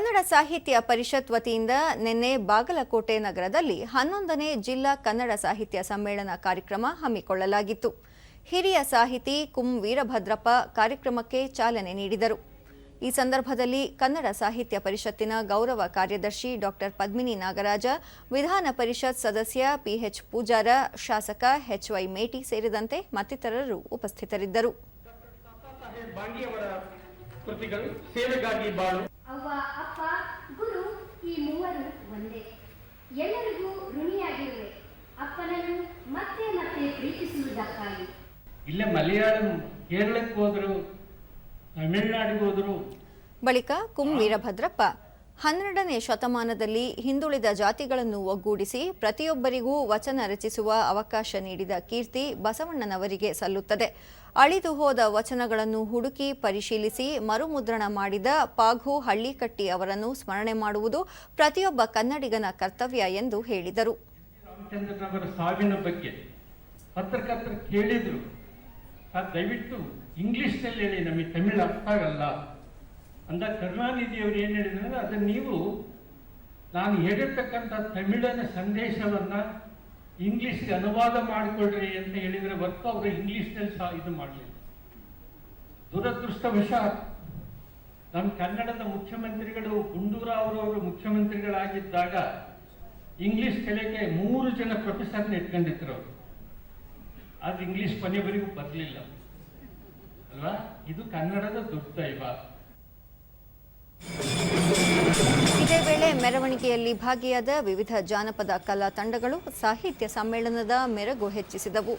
ಕನ್ನಡ ಸಾಹಿತ್ಯ ಪರಿಷತ್ ವತಿಯಿಂದ ನಿನ್ನೆ ಬಾಗಲಕೋಟೆ ನಗರದಲ್ಲಿ ಹನ್ನೊಂದನೇ ಜಿಲ್ಲಾ ಕನ್ನಡ ಸಾಹಿತ್ಯ ಸಮ್ಮೇಳನ ಕಾರ್ಯಕ್ರಮ ಹಮ್ಮಿಕೊಳ್ಳಲಾಗಿತ್ತು. ಹಿರಿಯ ಸಾಹಿತಿ ಕುಂ ವೀರಭದ್ರಪ್ಪ ಕಾರ್ಯಕ್ರಮಕ್ಕೆ ಚಾಲನೆ ನೀಡಿದರು. ಈ ಸಂದರ್ಭದಲ್ಲಿ ಕನ್ನಡ ಸಾಹಿತ್ಯ ಪರಿಷತ್ತಿನ ಗೌರವ ಕಾರ್ಯದರ್ಶಿ ಡಾಕ್ಟರ್ ಪದ್ಮಿನಿ ನಾಗರಾಜ, ವಿಧಾನ ಪರಿಷತ್ ಸದಸ್ಯ ಪಿಎಚ್ ಪೂಜಾರ, ಶಾಸಕ ಎಚ್ವೈ ಮೇಟಿ ಸೇರಿದಂತೆ ಮತ್ತಿತರರು ಉಪಸ್ಥಿತರಿದ್ದರು. ಅವ್ವ ಅಪ್ಪ ಗುರು ಈ ಮೂವರು ಒಂದೇ. ಎಲ್ಲರಿಗೂ ಋಣಿಯಾಗಿರುವೆ. ಅಪ್ಪನನ್ನು ಮತ್ತೆ ಮತ್ತೆ ಪ್ರೀತಿಸುವುದಕ್ಕಾಗಿ. ಇಲ್ಲೇ ಮಲಯಾಳಂ ಕೇರಳಕ್ಕೆ ಹೋದ್ರು ತಮಿಳುನಾಡಿಗೆ ಹೋದ್ರು. ಬಳಿಕ ಕುಂ ವೀರಭದ್ರಪ್ಪ ಹನ್ನೆರಡನೇ ಶತಮಾನದಲ್ಲಿ ಹಿಂದುಳಿದ ಜಾತಿಗಳನ್ನು ಒಗ್ಗೂಡಿಸಿ ಪ್ರತಿಯೊಬ್ಬರಿಗೂ ವಚನ ರಚಿಸುವ ಅವಕಾಶ ನೀಡಿದ ಕೀರ್ತಿ ಬಸವಣ್ಣನವರಿಗೆ ಸಲ್ಲುತ್ತದೆ. ಅಳಿದು ಹೋದ ವಚನಗಳನ್ನು ಹುಡುಕಿ ಪರಿಶೀಲಿಸಿ ಮರುಮುದ್ರಣ ಮಾಡಿದ ಪಾಘು ಹಳ್ಳಿಕಟ್ಟಿ ಅವರನ್ನು ಸ್ಮರಣೆ ಮಾಡುವುದು ಪ್ರತಿಯೊಬ್ಬ ಕನ್ನಡಿಗನ ಕರ್ತವ್ಯ ಎಂದು ಹೇಳಿದರು. ಸಾವಿನ ಬಗ್ಗೆ ಕೇಳಿದ್ರು. ದಯವಿಟ್ಟು ಇಂಗ್ಲಿಷ್ನಲ್ಲಿ ನಮಗೆ ತಮಿಳು ಅರ್ಥ ಆಗಲ್ಲ. ಅಂದ ಕರುಣಾನಿಧಿಯವರು ಏನು ಹೇಳಿದ್ರು ಅದನ್ನು ನೀವು, ನಾನು ಹೇಳಿರ್ತಕ್ಕಂಥ ತಮಿಳನ ಸಂದೇಶವನ್ನು ಇಂಗ್ಲೀಷ್ಗೆ ಅನುವಾದ ಮಾಡಿಕೊಳ್ರಿ ಅಂತ ಹೇಳಿದರೆ ಹೊರತು ಅವರು ಇಂಗ್ಲೀಷ್ನಲ್ಲಿ ಸಹ ಇದು ಮಾಡಲಿಲ್ಲ. ದುರದೃಷ್ಟವಶಾತ್ ನಮ್ಮ ಕನ್ನಡದ ಮುಖ್ಯಮಂತ್ರಿಗಳು ಗುಂಡೂರಾವ್ ಅವರು ಮುಖ್ಯಮಂತ್ರಿಗಳಾಗಿದ್ದಾಗ ಇಂಗ್ಲಿಷ್ ಕಲೆಗೆ ಮೂರು ಜನ ಪ್ರೊಫೆಸರ್ನ ಇಟ್ಕೊಂಡಿದ್ರು ಅವರು. ಅದು ಇಂಗ್ಲಿಷ್ ಕೊನೆವರೆಗೂ ಬರಲಿಲ್ಲ. ಅಲ್ವಾ? ಇದು ಕನ್ನಡದ ದುರ್ದೈವ. ಮೆರವಣಿಗೆಯಲ್ಲಿ ಭಾಗಿಯಾದ ವಿವಿಧ ಜಾನಪದ ಕಲಾ ತಂಡಗಳು ಸಾಹಿತ್ಯ ಸಮ್ಮೇಳನದ ಮೆರಗು ಹೆಚ್ಚಿಸಿದವು.